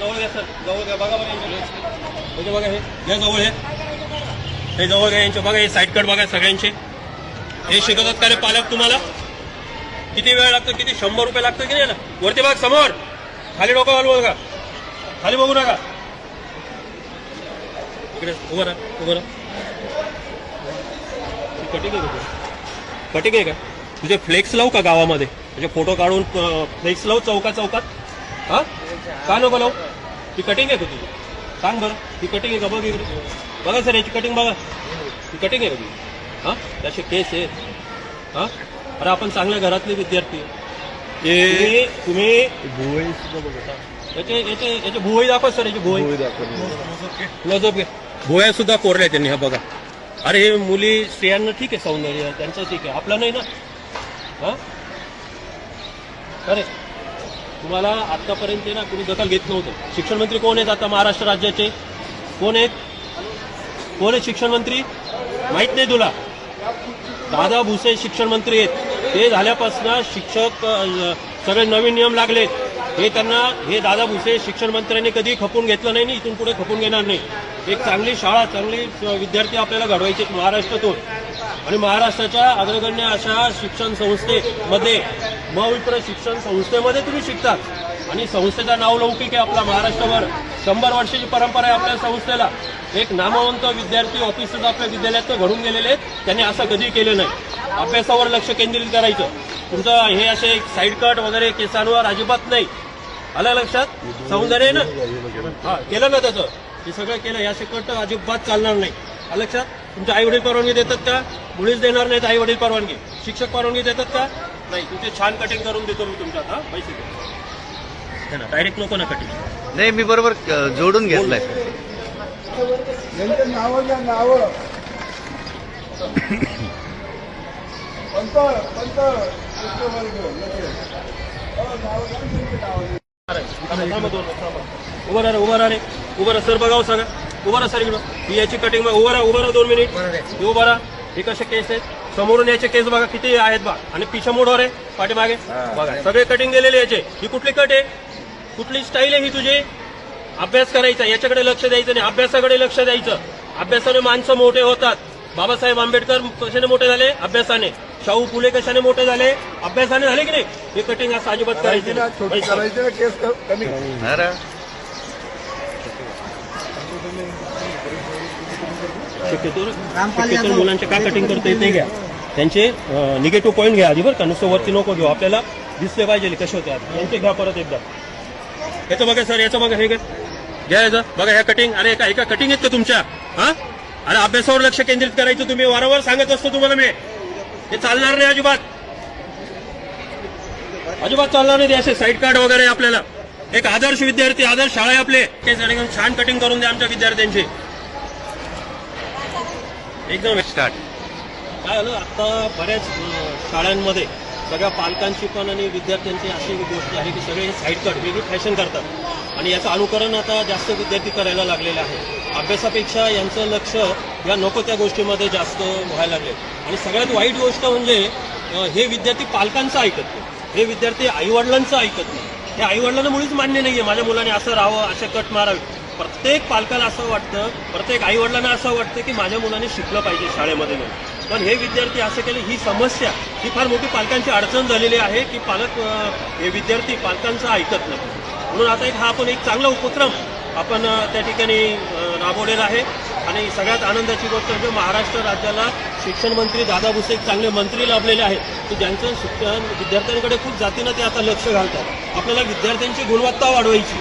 जवळ घ्या सर. जवळ घ्या. बघा बघा म्हणजे बघा हे. घ्या जवळ हे. हे जवळ घ्या यांचे बघा हे साईड कट बघा सगळ्यांचे. हे शिकवतात का रे पालक तुम्हाला? किती वेळ लागतो किती? शंभर रुपये लागतो की नाही वरती बघ समोर. खाली डोकं घालू बघा. खाली बघू नका. इकडे उभं राहा उभं राहा. कटिंग आहे कटिंग आहे का? तुझे फ्लेक्स लावू का गावामध्ये? म्हणजे फोटो काढून फ्लेक्स लावू चौका चौकात हा? का नको लावू? ती कटिंग आहे का तुझी? सांग बरं. ती कटिंग आहे का? बघ इकडे. बघा सर याची कटिंग बघा. ती कटिंग आहे का तुझी? हा? त्याचे केस आहे. हा? अरे आपण चांगल्या घरातले विद्यार्थी. आहे. तुम्ही भुवई सुद्धा बघा याचे याचे याचे भुवई दाखव सर याची भुवई. क्लोजअप घे. भुवया सुद्धा कोरल्या त्यांनी हा बघा. अरे हे मुली स्त्रियांना ठीक आहे सौंदर्य त्यांचं ठीक आहे. आपलं नाही ना? हा? अरे तुम्हाला आतापर्यंत ना कुणी दखल घेत नव्हतं. शिक्षण मंत्री कोण आहेत आता महाराष्ट्र राज्याचे? कोण आहेत? कोण आहेत शिक्षण मंत्री? माहीत नाही तुला. दादा भुसे शिक्षण मंत्री आहेत. ते झाल्यापासून शिक्षक सगळे नवीन नियम लागलेत. हे त्यांना हे दादा भुसे शिक्षण मंत्र्यांनी कधी खपून घेतलं नाही इथून पुढे खपून घेणार नाही. एक चांगली शाळा चांगली विद्यार्थी आपल्याला घडवायचे आहेत महाराष्ट्रातून. आणि महाराष्ट्राच्या अग्रगण्य अशा शिक्षण संस्थेमध्ये मविप्र शिक्षण संस्थेमध्ये तुम्ही शिकतात. आणि संस्थेचा नाव लौकिक आहे आपला महाराष्ट्रभर शंभर वर्षाची परंपरा आहे आपल्या संस्थेला. एक नामवंत विद्यार्थी ऑफिसर्स आपल्या विद्यालयात घडून गेलेले आहेत. त्यांनी असं कधी केलं नाही. अभ्यासावर लक्ष केंद्रित करायचं. तुमचं हे असे साईड कट वगैरे केसांवर अजिबात नाही. आलं लक्षात? सौंदर्य आहे ना? हा केलं ना त्याचं. हे सगळं केलं या कट अजिबात चालणार नाही. आलं लक्षात? तुमचे आई वडील परवानगी देतात का? मुळीच देणार नाहीत आई वडील परवानगी. शिक्षक परवानगी देतात का? नाही तुमचे छान कटिंग करून देतो मी तुमच्यात हा पैसे दे. डायरेक्ट नको ना कटिंग नाही मी बरोबर जोडून घेतलाय. नावं घ्या नावं पंत पंत हो. उभं राहा रे, उभं राहा रे उभं राहा. सर बघाव सगळं उभं राहा सर इकडं. ही याची कटिंग उभं राहा उभं राहा दोन मिनिट हे उभं राहा. हे कसे केस आहेत? समोरून याचे केस बघा किती आहेत बघा. आणि पिछा मोडवर आहे पाठीमागे. बघा सगळे कटिंग गेलेले याचे. ही कुठली कट आहे? कुठली स्टाईल आहे ही तुझी? अभ्यास करायचा याच्याकडे लक्ष द्यायचं नाही. अभ्यासाकडे लक्ष द्यायचं. अभ्यासाने माणसं मोठे होतात. बाबासाहेब आंबेडकर कशाने मोठे झाले? अभ्यासाने. शाहू फुले कशाने मोठे झाले? अभ्यासाने झाले की नाही? हे कटिंग असं अजिबात करायचं ना केस कमी. शक्यतो शक्यतो मुलांचे का कटिंग करता येत नाही घ्या. त्यांचे निगेटिव्ह पॉईंट घ्या आधी बरं का. नुसतं वरती नको घेऊ. आपल्याला दिसले पाहिजे कसे होते. यांचे घ्या परत एकदा. याचं बघा सर याचं बघा हे घ्या. घ्या याचं. बघा ह्या कटिंग अरे एका एका कटिंग आहेत का तुमच्या? हा? अरे अभ्यासावर लक्ष केंद्रित करायचं तुम्ही. वारंवार सांगत असतो तुम्हाला मी. हे चालणार नाही अजिबात. अजिबात चालणार नाही असे साईड कार्ड वगैरे आपल्याला. एक आदर्श विद्यार्थी आदर्श शाळा आहे आपले. ते छान कटिंग करून द्या आमच्या विद्यार्थ्यांची. एकदम स्टार्ट काय झालं? आता बऱ्याच शाळांमध्ये सगळ्या पालकांची पण आणि विद्यार्थ्यांची अशी गोष्ट आहे की सगळे साईड कट वेगळी फॅशन करतात. आणि याचं अनुकरण आता जास्त विद्यार्थी करायला लागलेलं आहे. अभ्यासापेक्षा यांचं लक्ष या नको त्या गोष्टीमध्ये जास्त व्हायला लागले. आणि सगळ्यात वाईट गोष्ट म्हणजे हे विद्यार्थी पालकांचं ऐकत नाही. हे विद्यार्थी आईवडिलांचं ऐकत नाही. हे आईवडिलांना मुळीच मान्य नाहीये. माझ्या मुलाने असं राहावं असे कट मारावे. प्रत्येक पालकाला असं वाटतं प्रत्येक आई वडिलांना असं वाटतं की माझ्या मुलाने शिकलं पाहिजे शाळेमध्ये पण हे विद्यार्थी असं केले ही समस्या ही फार मोठी पालकांची अडचण झालेली आहे की पालक हे विद्यार्थी पालकांचं ऐकत नाही. म्हणून आता एक हा आपण एक चांगला उपक्रम आपण त्या ठिकाणी राबवलेला आहे. आणि सगळ्यात आनंदाची गोष्ट म्हणजे महाराष्ट्र राज्याला शिक्षण मंत्री दादा भुसे एक चांगले मंत्री लाभलेले आहेत. की ज्यांचं शिक्षण विद्यार्थ्यांकडे खूप जातीनं ते आता लक्ष घालतात. आपल्याला विद्यार्थ्यांची गुणवत्ता वाढवायची.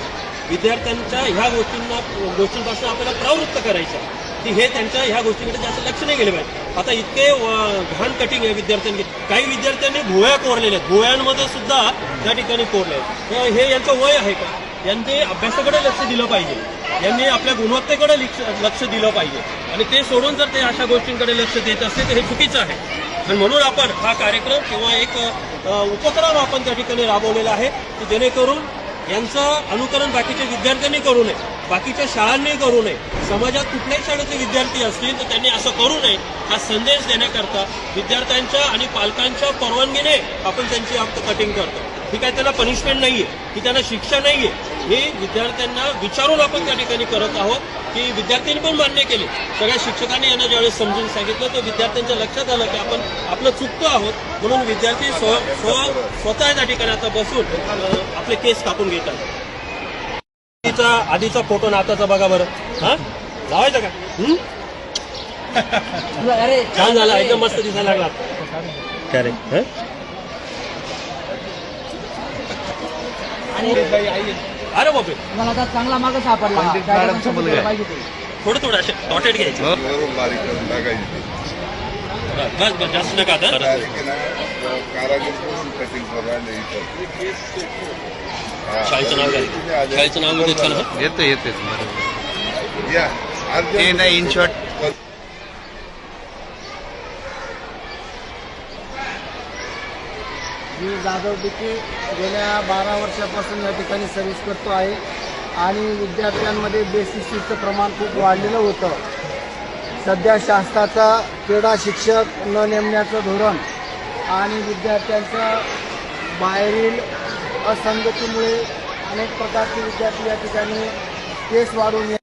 विद्यार्थ्यांच्या ह्या गोष्टींना गोष्टींपासून आपल्याला प्रवृत्त करायचं की हे त्यांच्या ह्या गोष्टींकडे जास्त लक्ष नाही गेले पाहिजे. आता इतके घाण कटिंग आहे विद्यार्थ्यांनी. काही विद्यार्थ्यांनी भुवया कोरलेल्या आहेत. भुवयांमध्ये सुद्धा त्या ठिकाणी कोरले आहेत. हे यांचं वय आहे का? यांनी अभ्यासाकडे लक्ष दिलं पाहिजे. यांनी आपल्या गुणवत्तेकडे लक्ष लक्ष दिलं पाहिजे. आणि ते सोडून जर ते अशा गोष्टींकडे लक्ष देत असते तर हे चुकीचं आहे. आणि म्हणून आपण हा कार्यक्रम किंवा एक उपक्रम आपण त्या ठिकाणी राबवलेला आहे की जेणेकरून यांचं अनुकरण बाकीच्या विद्यार्थ्यांनी करू नये बाकीच्या शाळांनी करू नये. समाजात कुठल्याही शाळेचे विद्यार्थी असतील तर त्यांनी असं करू नये हा संदेश देण्याकरता विद्यार्थ्यांच्या आणि पालकांच्या परवानगीने आपण त्यांची कटिंग करतो ही काय त्याला पनिशमेंट नाहीये ही त्यांना शिक्षा नाहीये. हे विद्यार्थ्यांना विचारून आपण त्या ठिकाणी करत आहोत की विद्यार्थ्यांनी पण मान्य केले. सगळ्या शिक्षकांनी यांना ज्यावेळेस समजून सांगितलं तर विद्यार्थ्यांच्या लक्षात आलं की आपण आपलं चुकतो आहोत. म्हणून विद्यार्थी स्व स्व स्वतः त्या ठिकाणी आता बसून आपले केस कापून घेतात. आधीचा आधीचा फोटो आणि आताचा बघा बरं. हा? लावायचा का? छान झाला एकदम मस्त दिसायला लागला. करेक्ट अरे बापरे. मला आता चांगला माग सापडला. पंडित काय मॅडमचा पण मुलगा आहे. पाहिजे ते. थोडं थोडं असे डॉटेड घ्यायचे. वरून बारीक करून टाकायची. बस बस जास्त नका आता. बारीक आहे ना कारागीर करून कटिंग करायला इथं. शाळेचं नाव काय. शाळेचं नाव देत का ना? येतं येते. या. ते नाही इन शॉर्ट मी जाधव डिके गेल्या बारा वर्षापासून या ठिकाणी सर्व्हिस करतो आहे. आणि विद्यार्थ्यांमध्ये बेसिसीचं प्रमाण खूप वाढलेलं होतं. सध्या शासनाचा क्रीडा शिक्षक न नेमण्याचं धोरण आणि विद्यार्थ्यांचं बाहेरील असंगतीमुळे अनेक प्रकारचे विद्यार्थी या ठिकाणी केस वाढून